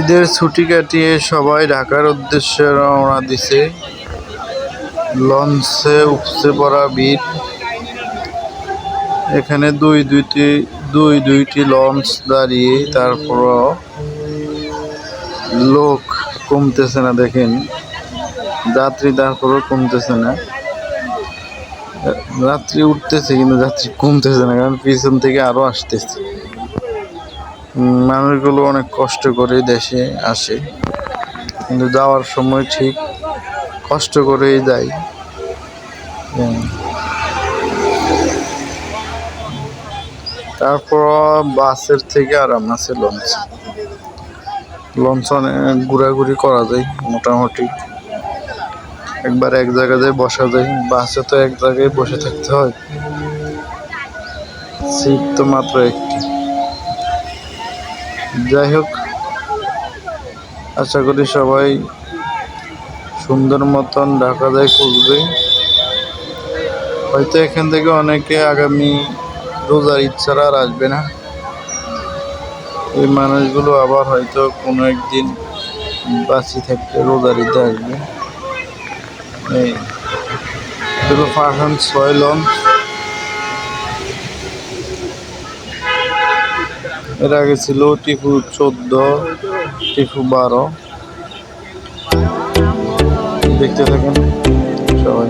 ঈদের ছুটি কাটিয়ে সবাই ঢাকার উদ্দেশ্যে রওনা দিছে। লঞ্চে উপচে পড়া ভিড়। এখানে দুই, দুইটি দুই, দুইটি লঞ্চ দাঁড়িয়ে তারপর লোক কমতেছে না দেখেন। যাত্রী তারপরও কমতেছে না। যাত্রী উঠতেছে কিন্তু যাত্রী কমতেছে না, কারণ পিছন থেকে আরও আসতেছে। মানুষগুলো অনেক কষ্ট করে দেশে আসে। কিন্তু যাওয়ার সময় ঠিক কষ্ট করেই যায়। তারপর বাসের থেকে আরাম আছে লঞ্চ লঞ্চ। অনেক ঘোরাঘুরি করা যায় মোটামুটি। একবার এক জায়গায় বসা যায়। বাসে তো এক জায়গায় বসে থাকতে হয়। সিট তো মাত্র একটি। যাই হোক আশা করি সবাই সুন্দর মতন ঢাকা যায় খুঁজবে হয়তো এখান থেকে অনেকে আগামী রোজার ইচ্ছারা আর আসবে না। এই মানুষগুলো আবার হয়তো কোনো একদিন বাঁচি থাকতে রোজার ঈদে আসবে। এই এগুলো পাঠান ছয় লঞ্চ। এর আগে ছিল টিপু চোদ্দ টিপু বারো। দেখতে থাকেন সবাই।